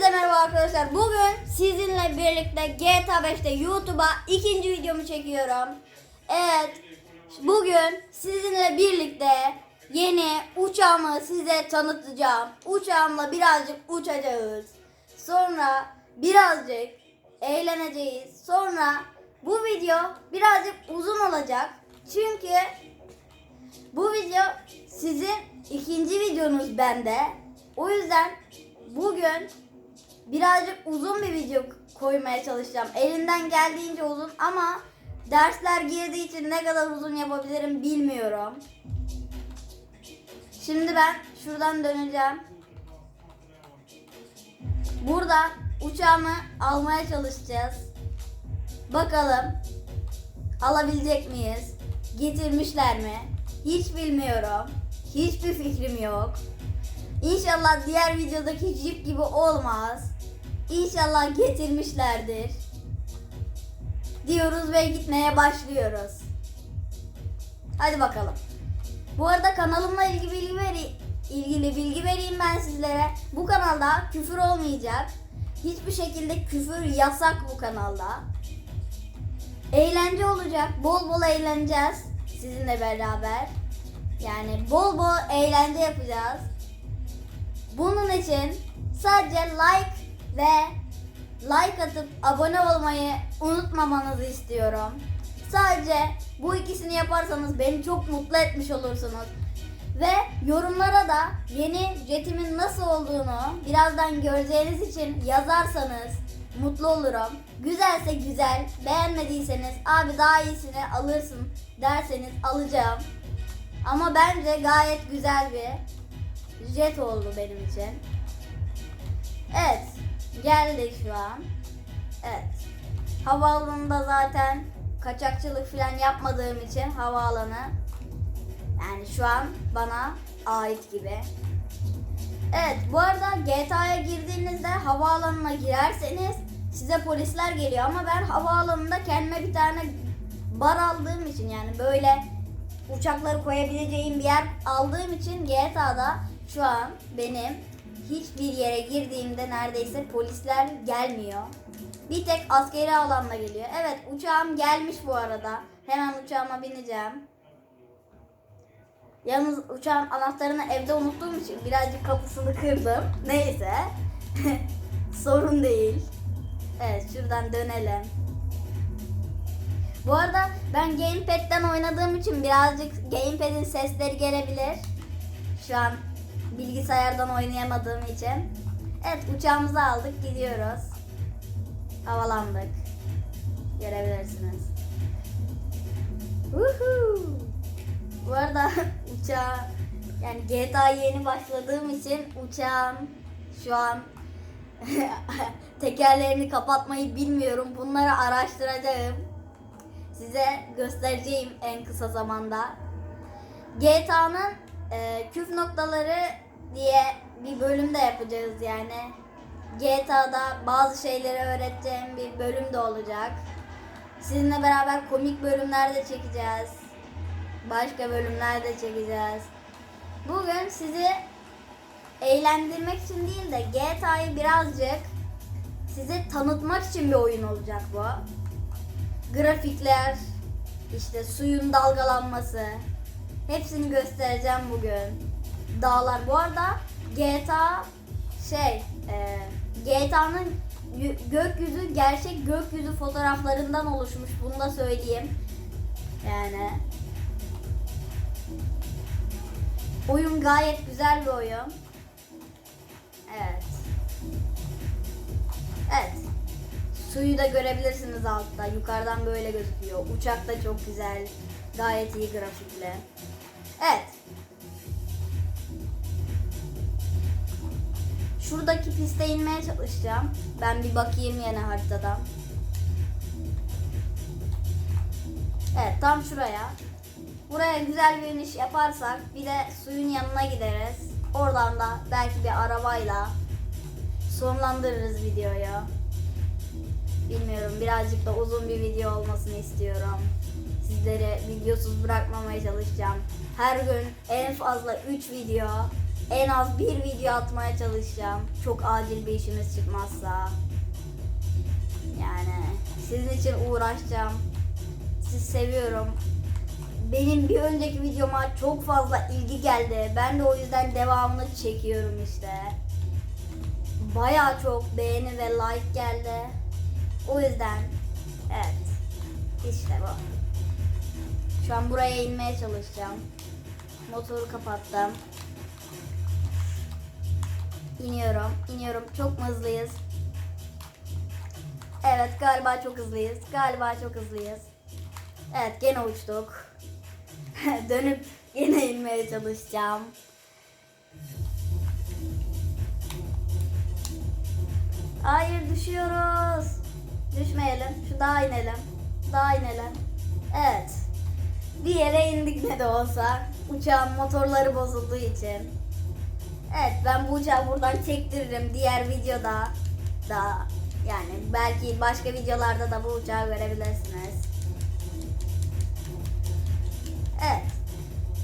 Hepinize merhaba arkadaşlar. Bugün sizinle birlikte GTA 5'te YouTube'a ikinci videomu çekiyorum. Evet, bugün sizinle birlikte yeni uçağımı size tanıtacağım. Uçağımla birazcık uçacağız. Sonra birazcık eğleneceğiz. Sonra bu video birazcık uzun olacak. Çünkü bu video sizin ikinci videonuz bende. O yüzden bugün birazcık uzun bir video koymaya çalışacağım. Elimden geldiğince uzun ama dersler girdiği için ne kadar uzun yapabilirim bilmiyorum. Şimdi ben şuradan döneceğim. Burada uçağımı almaya çalışacağız. Bakalım alabilecek miyiz? Getirmişler mi? Hiç bilmiyorum. Hiçbir fikrim yok. İnşallah diğer videodaki jip gibi olmaz. İnşallah getirmişlerdir. Diyoruz ve gitmeye başlıyoruz. Hadi bakalım. Bu arada kanalımla ilgili bilgi veri ilgili bilgi vereyim ben sizlere. Bu kanalda küfür olmayacak. Hiçbir şekilde küfür yasak bu kanalda. Eğlence olacak. Bol bol eğleneceğiz sizinle beraber. Yani bol bol eğlence yapacağız. Bunun için sadece like ve like atıp abone olmayı unutmamanızı istiyorum. Sadece bu ikisini yaparsanız beni çok mutlu etmiş olursunuz. Ve yorumlara da yeni jetimin nasıl olduğunu birazdan göreceğiniz için yazarsanız mutlu olurum. Güzelse güzel, beğenmediyseniz abi daha iyisini alırsın derseniz alacağım. Ama bence gayet güzel bir jet oldu benim için. Evet, geldik şu an. Evet. Havaalanında zaten kaçakçılık falan yapmadığım için havaalanı yani şu an bana ait gibi. Evet, bu arada GTA'ya girdiğinizde havaalanına girerseniz size polisler geliyor ama ben havaalanında kendime bir tane bar aldığım için yani böyle uçakları koyabileceğim bir yer aldığım için GTA'da şu an benim hiçbir yere girdiğimde neredeyse polisler gelmiyor. Bir tek askeri alanda geliyor. Evet uçağım gelmiş bu arada. Hemen uçağıma bineceğim. Yalnız uçağın anahtarını evde unuttuğum için birazcık kapısını kırdım. Neyse. Sorun değil. Evet şuradan dönelim. Bu arada ben gamepad'den oynadığım için birazcık gamepad'in sesleri gelebilir. Şu an bilgisayardan oynayamadığım için. Evet uçağımızı aldık gidiyoruz. Havalandık. Görebilirsiniz. Woohoo! Bu arada uçağa yani GTA yeni başladığım için uçağım şu an tekerlerini kapatmayı bilmiyorum. Bunları araştıracağım. Size göstereceğim en kısa zamanda. GTA'nın e, küf noktaları diye bir bölüm de yapacağız yani. GTA'da bazı şeyleri öğreteceğim bir bölüm de olacak. Sizinle beraber komik bölümler de çekeceğiz. Başka bölümler de çekeceğiz. Bugün sizi eğlendirmek için değil de GTA'yı birazcık size tanıtmak için bir oyun olacak bu. Grafikler, işte suyun dalgalanması, hepsini göstereceğim bugün. Dağlar. Bu arada GTA şey, e, GTA'nın gökyüzü gerçek gökyüzü fotoğraflarından oluşmuş. Bunu da söyleyeyim. Yani oyun gayet güzel bir oyun. Evet. Evet. Suyu da görebilirsiniz altta. Yukarıdan böyle gözüküyor. Uçak da çok güzel. Gayet iyi grafikle. Evet. Şuradaki piste inmeye çalışacağım. Ben bir bakayım yine haritadan. Evet tam şuraya. Buraya güzel bir iniş yaparsak bir de suyun yanına gideriz. Oradan da belki bir arabayla sonlandırırız videoyu. Bilmiyorum birazcık da uzun bir video olmasını istiyorum. Sizleri videosuz bırakmamaya çalışacağım. Her gün en fazla 3 video en az bir video atmaya çalışacağım. Çok acil bir işimiz çıkmazsa. Yani sizin için uğraşacağım. Sizi seviyorum. Benim bir önceki videoma çok fazla ilgi geldi. Ben de o yüzden devamını çekiyorum işte. Baya çok beğeni ve like geldi. O yüzden evet işte bu. Şu an buraya inmeye çalışacağım. Motoru kapattım. İniyorum, iniyorum. Çok mu hızlıyız? Evet, galiba çok hızlıyız. Galiba çok hızlıyız. Evet, gene uçtuk. Dönüp yine inmeye çalışacağım. Hayır, düşüyoruz. Düşmeyelim. Şu dağa inelim. Dağa inelim. Evet. Bir yere indik ne de olsa. Uçağın motorları bozulduğu için. Evet ben bu uçağı buradan çektiririm diğer videoda da yani belki başka videolarda da bu uçağı görebilirsiniz. Evet.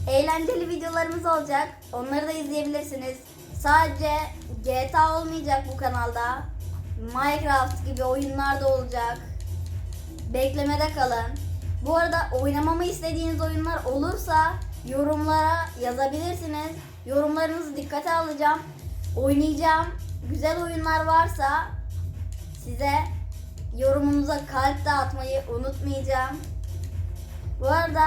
Eğlenceli videolarımız olacak. Onları da izleyebilirsiniz. Sadece GTA olmayacak bu kanalda. Minecraft gibi oyunlar da olacak. Beklemede kalın. Bu arada oynamamı istediğiniz oyunlar olursa yorumlara yazabilirsiniz. Yorumlarınızı dikkate alacağım. Oynayacağım. Güzel oyunlar varsa size yorumunuza kalp de atmayı unutmayacağım. Bu arada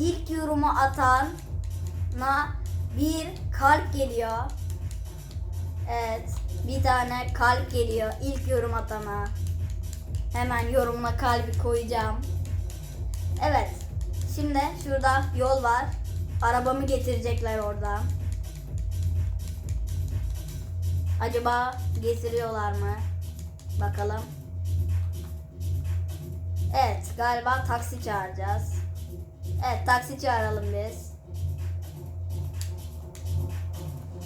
ilk yorumu atana bir kalp geliyor. Evet, bir tane kalp geliyor ilk yorum atana. Hemen yorumuna kalbi koyacağım. Evet. Şimdi şurada yol var. Arabamı getirecekler orada. Acaba getiriyorlar mı? Bakalım. Evet, galiba taksi çağıracağız. Evet, taksi çağıralım biz.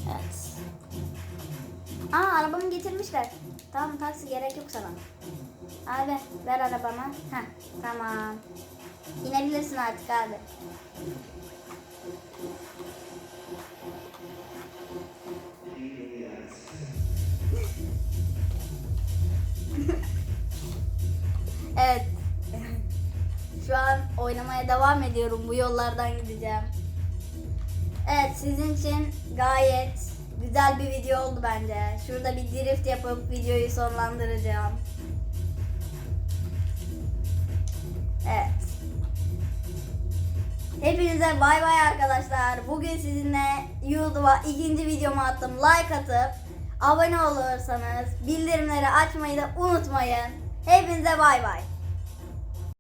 Evet. Aa, arabamı getirmişler. Tamam, taksi gerek yok sana. Abi, ver arabamı. Heh, tamam. İnebilirsin artık abi. evet. Şu an oynamaya devam ediyorum. Bu yollardan gideceğim. Evet sizin için gayet güzel bir video oldu bence. Şurada bir drift yapıp videoyu sonlandıracağım. Hepinize bay bay arkadaşlar. Bugün sizinle YouTube'a ikinci videomu attım. Like atıp abone olursanız bildirimleri açmayı da unutmayın. Hepinize bay bay.